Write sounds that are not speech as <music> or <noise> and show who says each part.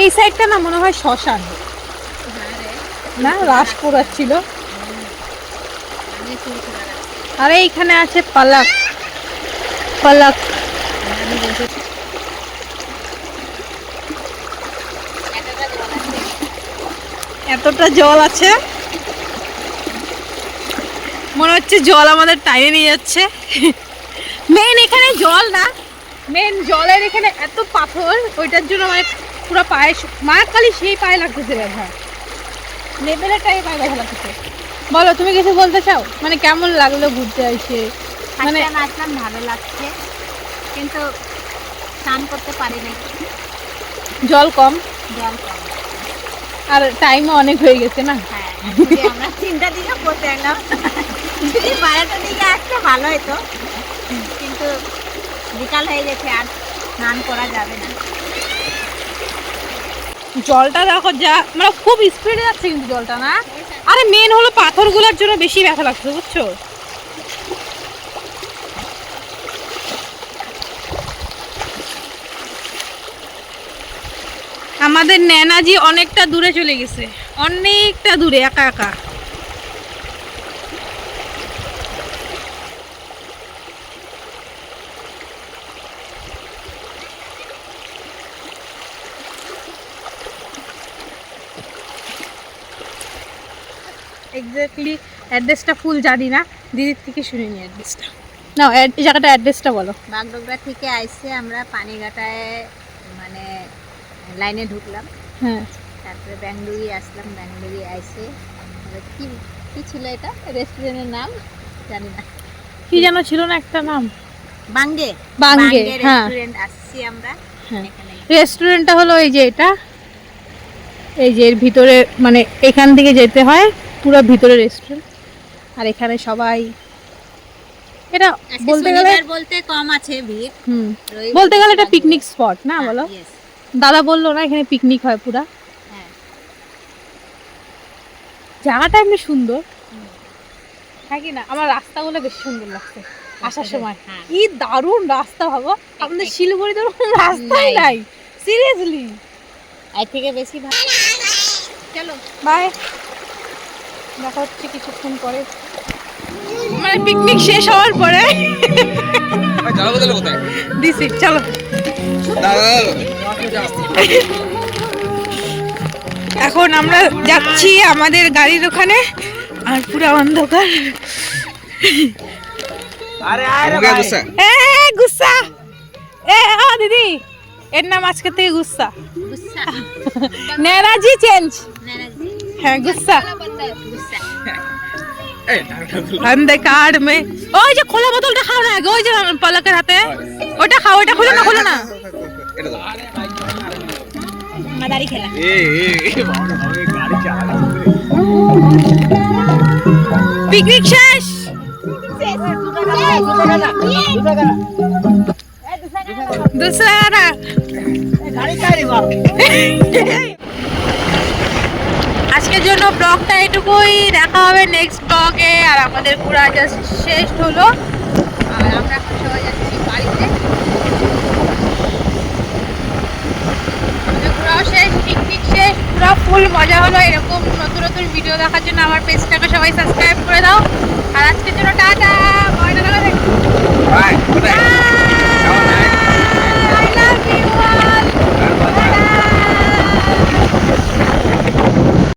Speaker 1: এই সাইডটা না মনে হয় শ্মশান। না, রাস পোড়াচ্ছিল। আর এইখানে আছে পালাক। পালাক। এতটা জল আছে। মনে হচ্ছে জল আমাদের টাইমে নিয়ে যাচ্ছে। মেন এখানে জল না। মেন জলের এখানে এত পাথর ওইটার জন্য মানে পুরো পায়ে স- মা কালি সেই পায়ে লাগতেছে ব্যথা লেভেলের টাইমে পায়ে ব্যথা লাগতেছে। বলো তুমি কিছু বলতে চাও? মানে কেমন লাগল ঘুরতে এসে? মানে
Speaker 2: আসলাম ভালো লাগছে। কিন্তু স্নান করতে পারি না
Speaker 1: জল কম?
Speaker 2: জল কম।
Speaker 1: আর টাইমও অনেক হয়ে গেছে না?
Speaker 2: হ্যাঁ আমরা তিনটা দিকে পড়তে এলাম যদি বারোটার দিকে আসলে ভালো হতো কিন্তু বিকাল হয়ে গেছে, আর স্নান করা যাবে না।
Speaker 1: জলটা দেখো যা মানে খুব স্পিডে যাচ্ছে কিন্তু জলটা না। আরে মেন হলো পাথরগুলোর জন্য বেশি ব্যথা লাগছে, বুঝছ? আমাদের ন্যানাজি অনেকটা দূরে চলে গেছে, অনেকটা দূরে, একা একা। এক্স্যাক্টলি অ্যাড্রেসটা ফুল জানি না। দিদির থেকে শুনে নি অ্যাড্রেসটা না এই জায়গাটা অ্যাড্রেসটা বলো।
Speaker 2: বাগডোগরা থেকে আইসে আমরা পানিঘাটায় মানে লাইনে ঢুকলাম।
Speaker 1: হ্যাঁ।
Speaker 2: তারপরে ব্যাঙ্গলুরি আসলাম ব্যাঙ্গলুরি আইসে। কি কি ছিল এটা? রেস্টুরেন্টের নাম? জানি না।
Speaker 1: কি যেন ছিল না একটা নাম?
Speaker 2: বাঙ্গে।
Speaker 1: বাঙ্গে, হ্যাঁ।
Speaker 2: রেস্টুরেন্ট আসছি আমরা
Speaker 1: হ্যাঁ। রেস্টুরেন্টটা হলো এই যে এটা। এই যে এর ভিতরে মানে এখান থেকে যেতে হয়। পুরো ভিতরে রেস্টুরেন্ট আর এখানে সবাই এটা বলতে গেলে
Speaker 2: বলতে কম আছে ভিড়।
Speaker 1: হুম। বলতে গেলে এটা পিকনিক স্পট না
Speaker 2: হ্যাঁ,
Speaker 1: বলো? দাদা বলল না এখানে পিকনিক হয় পুরা।
Speaker 2: হ্যাঁ।
Speaker 1: জায়গাটা এমনি সুন্দর। হ্যাঁ কি না? আমার রাস্তাগুলো বেশ সুন্দর লাগছে আসার সময়।
Speaker 2: হ্যাঁ।
Speaker 1: কি দারুণ রাস্তা ভাবো। আমাদের শিলিগুড়ি তো রাস্তাই
Speaker 2: নাই।
Speaker 1: নাই। সিরিয়াসলি
Speaker 2: এর থেকে বেশি ভালো। চলো
Speaker 1: বাই দেখা হচ্ছে কিছুক্ষণ পরে। মানে পিকনিক শেষ হওয়ার পরে। দিছি চলো। এখন আমরা যাচ্ছি আমাদের গাড়ির ওখানে আর পুরো অন্ধকার।
Speaker 3: গুসা।
Speaker 1: এ এ দিদি। এর নাম আজকে থেকে গুসা। নেরাজি চেঞ্জ। হ্যাঁ গুসা
Speaker 2: গুসা
Speaker 1: অন্ধকার মে ওই যে খোলা বোতলটা খাও না আগে ওই যে পলকের হাতে ওটা খাও ওটা খুলো না খুলো না
Speaker 3: এটা দাও
Speaker 2: মাদারি খেলা
Speaker 3: এ এ এ বাবা আমি গাড়ি চালানো
Speaker 1: পিকনিক শেষ दूसरा ना <laughs> আজকের জন্য ব্লগটা এটুকুই, দেখা হবে নেক্সট ব্লগে আর আমাদের পুরা জাস্ট শেষ হলো। আর আমরা এখন সবাই যাচ্ছি বাড়িতে। ঘোরাও শেষ পিকনিক শেষ। পুরো ফুল মজা হলো। এরকম নতুন নতুন ভিডিও দেখার জন্য আমার পেজটাকে সবাই সাবস্ক্রাইব